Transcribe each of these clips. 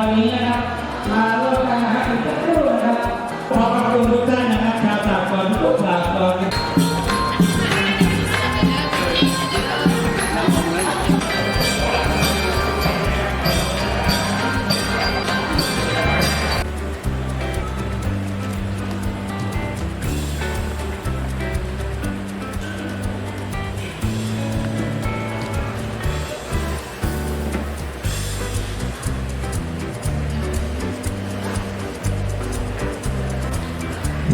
ตอนนี้นะครับ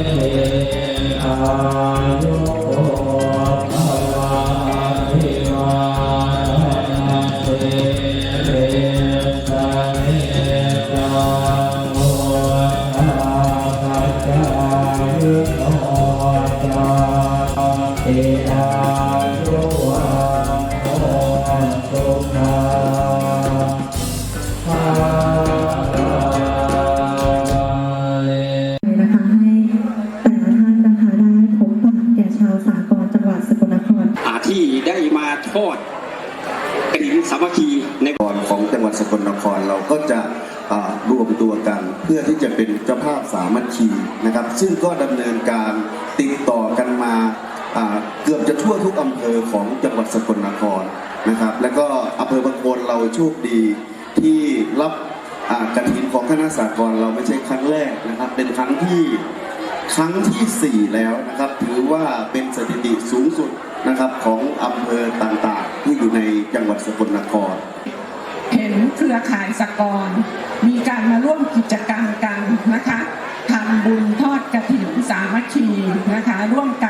เออายุภวะภิวาเตเตสะเนจังโย มาทอดกฐินสามัคคีในกรของจังหวัดสกลนครเราก็จะรวมตัวกันเพื่อที่จะเป็นเจ้าภาพสามัคคีนะครับ ซึ่งก็ดำเนินการติดต่อกันมาเกือบจะทั่วทุกอำเภอของจังหวัดสกลนครนะครับ แล้วก็อำเภอบางโคนเราโชคดีที่รับอ่ากฐินของคณะสากลเราไม่ใช่ครั้งแรกนะครับ เป็นครั้งที่ ครั้งทีสี่ 4 แล้วนะครับถือว่าเป็นสถิติสูงสุดนะครับของอำเภอต่างๆ ที่อยู่ในจังหวัดสกลนคร เห็นเครือข่ายสกรมีการมาร่วมกิจกรรมกันนะคะทำบุญทอดกระถิ่นสามัคคีนะคะร่วมกัน